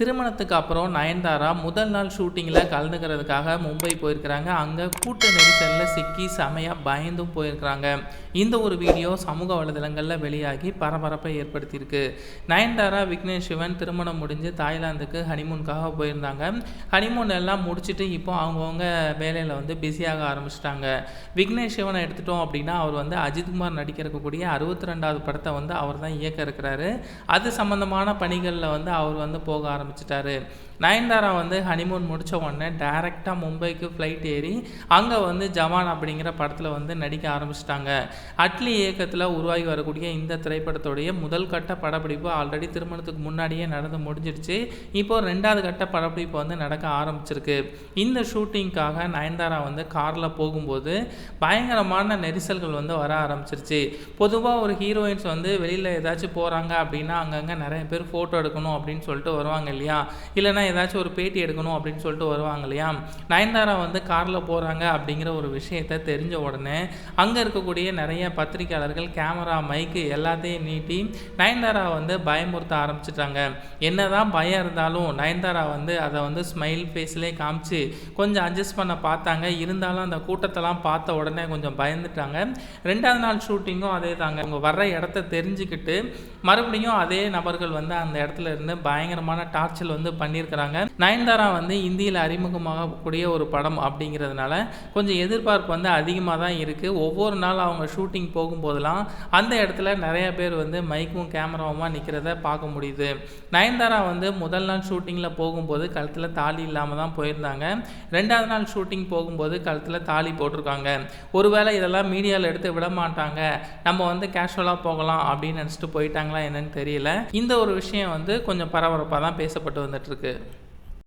திருமணத்துக்கு அப்புறம் நயன்தாரா முதல் நாள் ஷூட்டிங்கில் கலந்துக்கிறதுக்காக மும்பை போயிருக்கிறாங்க. அங்கே கூட்ட நெரிசலில் சிக்கி செமையாக பயந்தும் போயிருக்கிறாங்க. இந்த ஒரு வீடியோ சமூக வலைதளங்களில் வெளியாகி பரபரப்பை ஏற்படுத்தியிருக்கு. நயன்தாரா விக்னேஷ் சிவன் திருமணம் முடிஞ்சு தாய்லாந்துக்கு ஹனிமூனுக்காக போயிருந்தாங்க. ஹனிமூன் எல்லாம் முடிச்சுட்டு இப்போ அவங்கவுங்க வேலையில் வந்து பிஸியாக ஆரம்பிச்சிட்டாங்க. விக்னேஷ் சிவனை எடுத்துட்டோம் அப்படின்னா அவர் வந்து அஜித்குமார் நடிக்கிறக்கூடிய அறுபத்தி ரெண்டாவது படத்தை வந்து அவர் தான் இயக்க இருக்கிறாரு. அது சம்மந்தமான பணிகளில் வந்து அவர் வந்து போக ஆரம்பிச்சிட்டாரு. நயன்தாரா வந்து ஹனிமூன் முடித்த உடனே டைரெக்டாக மும்பைக்கு ஃப்ளைட் ஏறி அங்கே வந்து ஜவான் அப்படிங்கிற படத்தில் வந்து நடிக்க ஆரம்பிச்சிட்டாங்க. அட்லி இயக்கத்தில் உருவாகி வரக்கூடிய இந்த திரைப்படத்துடைய முதல் கட்ட படப்பிடிப்பு ஆல்ரெடி திருமணத்துக்கு முன்னாடியே நடந்து முடிஞ்சிடுச்சு. இப்போ ரெண்டாவது கட்ட படப்பிடிப்பு வந்து நடக்க ஆரம்பிச்சிருக்கு. இந்த ஷூட்டிங்க்காக நயன்தாரா வந்து காரில் போகும்போது பயங்கரமான நெரிசல்கள் வந்து வர ஆரம்பிச்சிருச்சு. பொதுவாக ஒரு ஹீரோயின்ஸ் வந்து வெளியில் ஏதாச்சும் போகிறாங்க அப்படின்னா அங்கங்கே நிறைய பேர் ஃபோட்டோ எடுக்கணும் அப்படின்னு சொல்லிட்டு வருவாங்க இல்லையா? இல்லைனா ஏதாச்சும் ஒரு பேட்டி எடுக்கணும் அப்படின்னு சொல்லிட்டு வருவாங்க இல்லையா? நயன்தாரா வந்து காரில் போகிறாங்க அப்படிங்கிற ஒரு விஷயத்த தெரிஞ்ச உடனே அங்கே இருக்கக்கூடிய நிறைய பத்திரிக்கையாளர்கள் கேமரா மைக்கு எல்லாத்தையும் நீட்டி நயன்தாரா வந்து பயமுறுத்த ஆரம்பிச்சிட்டாங்க. என்னதான் பயம் இருந்தாலும் நயன்தாரா வந்து அதை வந்து ஸ்மைல் ஃபேஸ்லேயே காமிச்சு கொஞ்சம் அட்ஜஸ்ட் பண்ண பார்த்தாங்க. இருந்தாலும் அந்த கூட்டத்தெல்லாம் பார்த்த உடனே கொஞ்சம் பயந்துட்டாங்க. ரெண்டாவது நாள் ஷூட்டிங்கும் அதே தாங்க. அவங்க வர்ற இடத்த தெரிஞ்சுக்கிட்டு மறுபடியும் அதே நபர்கள் வந்து அந்த இடத்துல இருந்து பயங்கரமான டார்ச்சல் வந்து பண்ணியிருக்கிறாங்க. நயன்தாரா வந்து இந்தியில் அறிமுகமாகக்கூடிய ஒரு படம் அப்படிங்கிறதுனால கொஞ்சம் எதிர்பார்ப்பு வந்து அதிகமாக தான் இருக்குது ஒவ்வொரு நாள் அவங்க ஷூட்டிங் போகும்போதெல்லாம் அந்த இடத்துல நிறைய பேர் வந்து மைக்கும் கேமராவுமா நிற்கிறத பார்க்க முடியுது. நயன்தாரா வந்து முதல் நாள் ஷூட்டிங்கில் போகும்போது கழுத்தில் தாலி இல்லாமல் தான் போயிருந்தாங்க. ரெண்டாவது நாள் ஷூட்டிங் போகும்போது கழுத்தில் தாலி போட்டிருக்காங்க. ஒருவேளை இதெல்லாம் மீடியாவில் எடுத்து விட மாட்டாங்க. நம்ம வந்து கேஷுவலாக போகலாம் அப்படின்னு நினச்சிட்டு போயிட்டாங்களா என்னன்னு தெரியல. இந்த ஒரு விஷயம் வந்து கொஞ்சம் பரபரப்பாக தான் பேசப்பட்டு வந்துட்டுருக்கு.